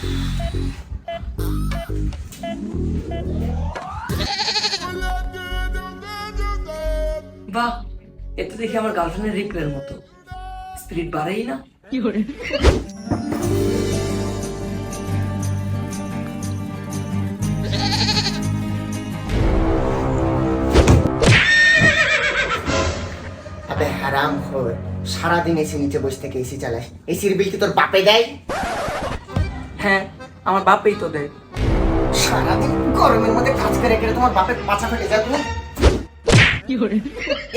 বাহ এতে দেখি আমার গার্লফ্রেন্ডের রিপ্লের মতো। স্পিরিট বাড়েই না? আবে হারাম খোর সারাদিন এসি নিচে বসে থেকে এসি চালাস। এসির বিল কি তোর বাপে দেয়? হ্যাঁ আমার বাপই তো দেয়। সারাদিন গরমের মধ্যে কাজ করে করে তোমার বাপের পাছা ফেটে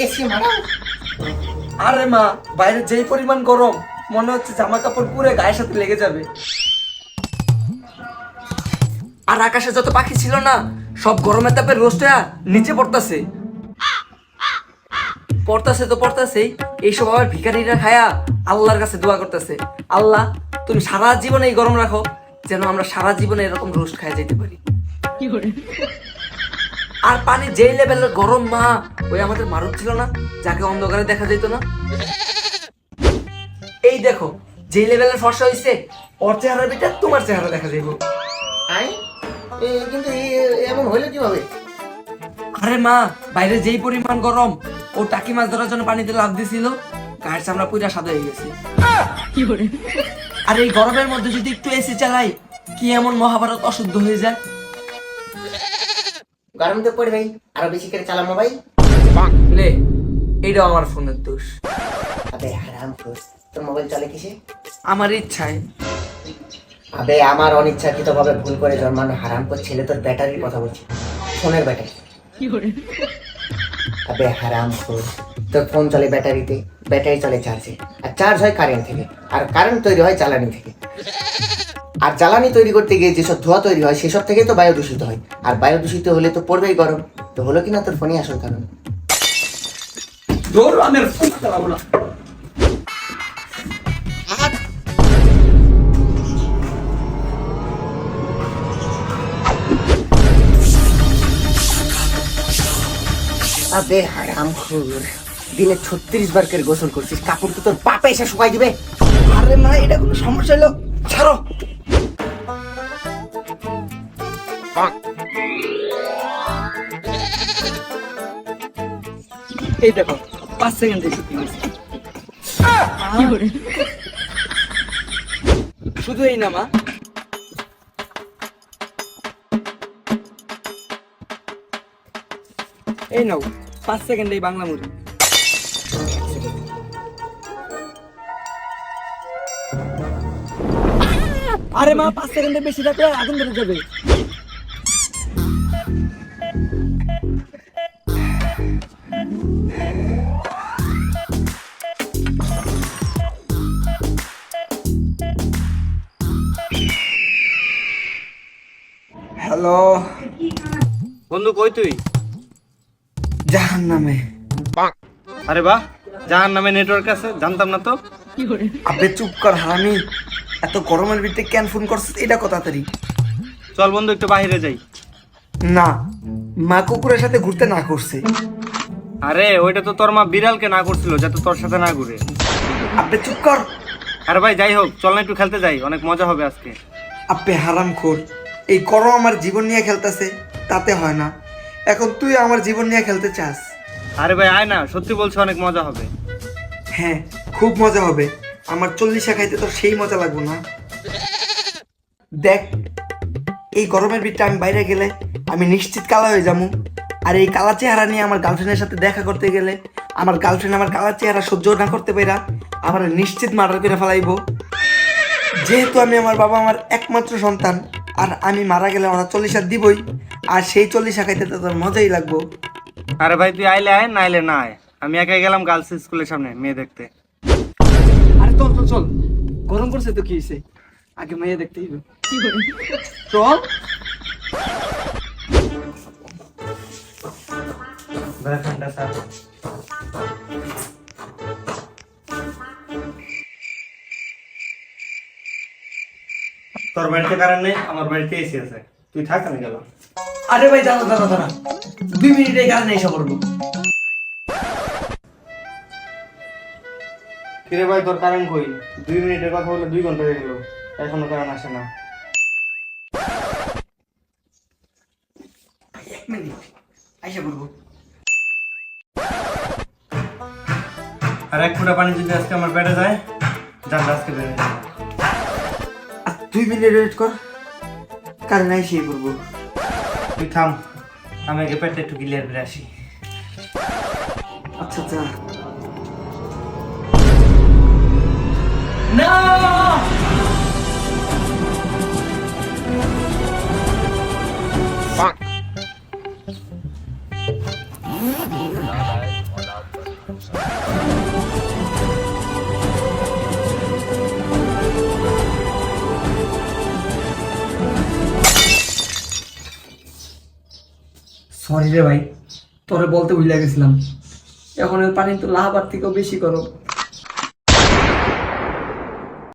এসি মারা। আরে মা বাইরে যেই পরিমাণ গরম মনে হচ্ছে জামা কাপড় পুরো গায়ের সাথে লেগে যাবে। আর আকাশে যত পাখি ছিল না সব গরমের তাপে রোস্ট নিচে পড়তাছে। পড়তাছে তো পড়তাছেই এইসব আবার ভিখারিরা খায়া আল্লাহর কাছে দোয়া করতেছে। আল্লাহ তুমি সারা জীবন এই গরম রাখো যেন আমরা সারা জীবনে এরকম রোস্ট খায় যেতে পারি। আর পানি যেই লেভেলের গরম মা ওই আমাদের মারুক ছিল না যাকে অন্ধকারে দেখা যেত না। এই দেখো যেই লেভেলের ফর্সা হইছে ওর চেহারা বিটা তোমার চেহারা দেখা যাইব। আই কিন্তু এমন হইল কীভাবে? আরে মা বাইরে যেই পরিমাণ গরম ও টাকি মাছ ধরার জন্য পানিতে লাভ দিছিল গায়ের চামড়া পুরা সাদা হয়ে গেছে। আর এই গরমের মধ্যে যদি একটু এসি চালাই কি এমন মহাভারত অশুদ্ধ হয়ে যায়? গরম তো পড়ে ভাই আরও বেশি করে চালা মোবাইল লে এইটাও আমার ফোনের দোষ। আবে হারাম তোর মোবাইল চলে কিসে? আমার ইচ্ছায়। আবে আমার অনিচ্ছাকৃত ভাবে ভুল করে জন্মানো হারাম কর ছেলে তোর ব্যাটারির কথা বলছি। ফোনের ব্যাটারি। আবে হারাম তোর ফোন চলে ব্যাটারিতে ব্যাটারি চলে চার্জে আর চার্জ হয় কারেন্ট থেকে। আর কারেন্ট তৈরি হয় জ্বালানি থেকে। আর জ্বালানি তৈরি করতে গিয়ে যেসব ধোঁয়া তৈরি হয় সেসব থেকেই তো বায়ু দূষিত হয়। আর বায়ু দূষিত হলে তো পড়বেই গরম। তো হলো কিনা তোর ফোনই আসল কারণ? ধর আমি আর ফোন চালাবো না। আবে হারাম খোর দিনে ছত্রিশ বার করে গোসল করছিস কাপড় তো তোর বাপে এসে শুকাই দিবে। আরে মা এটা কোনো সমস্যা হলো? ছাড়ো। এই দেখো পাঁচ সেকেন্ডে গেছে শুধু এই না মা। এই নাও পাঁচ সেকেন্ডে এই বাংলা মুভি। আরে মা পাঁচ সেকেন্ডের বেশি থাকলে আগুন ধরে যাবে। হ্যালো। বন্ধু কই তুই? জাহান নামে আরে বাহ যার নামে নেটওয়ার্ক আছে জানতাম না তো। আবে চুপ কর হারামি। এত গরমের ভিতরে কেন ফোন করছিস? এটা কথা তাড়াতাড়ি চল বন্ধু একটু বাইরে যাই। না মা কুকুরের সাথে ঘুরতে না করছে। আরে ওইটা তো তোর মা বিড়ালকে না করছিল যাতে তোর সাথে না ঘুরে। আবে চুপ কর। আরে ভাই যাই হোক চল না একটু খেলতে যাই অনেক মজা হবে আজকে। আপে হারাম খোর। এই করো আমার জীবন নিয়ে খেলতেছে তাতে হয় না। এখন তুই আমার জীবন নিয়ে খেলতে চাস। আরে ভাই আয় না সত্যি বলছো অনেক মজা হবে। হ্যাঁ খুব মজা হবে। আমার চল্লিশা খাইতে তো সেই মজা লাগবো না। দেখ, এই গরমের ভিতরে আমি বাইরে গেলে আমি নিশ্চিত কালা হয়ে যাব। আর এই কালা চেহারা নিয়ে আমার গার্লফ্রেন্ডের সাথে দেখা করতে গেলে আমার গার্লফ্রেন্ড আমার কালা চেহারা সহ্য না করতে পারা আমার নিশ্চিত মার্ডার করে ফেলাইবো। যেহেতু আমি আমার বাবা আমার একমাত্র সন্তান, আর আমি মারা গেলে ওরা চল্লিশা দিবই, আর সেই চল্লিশা খাইতে তো তোর মজাই লাগবো। আরে ভাই, তুই আইলে আয়, না আইলে না আয়। আমি একাই গেলাম গার্লস স্কুলের সামনে, মেয়ে দেখতে। চল গরম পড়ছে তো কি হয়েছে আগে মেয়ে দেখতে হইবে। চল ঠান্ডা স্যার তোর বাড়িতে কারেন্ট নেই আমার বাড়িতে এসি আছে। তুই থাক আমি গেলাম। আরে ভাই দাঁড়া দাঁড়া দাঁড়া। দুই মিনিটে কারণে এসে পড়ব কিরে ভাই তোর কারেন্ট কই? দুই মিনিটের কথা বলে দুই ঘণ্টা হয়ে গেল। এখনও কারেন্ট আসে না। এক আর এক ফুটা পানি যদি আজকে আমার পেটে যায় জানটা আজকে বেড়ে দুই মিনিট ওয়েট কর। কারেন্ট আইসে করব তুই থাম আমি আগে পেটটা একটু ক্লিয়ার করে আসি। আচ্ছা আচ্ছা সরি রে ভাই তোরে বলতে ভুলে গেছিলাম। এখন এর পানি তো লাহাবার থেকেও বেশি গরম।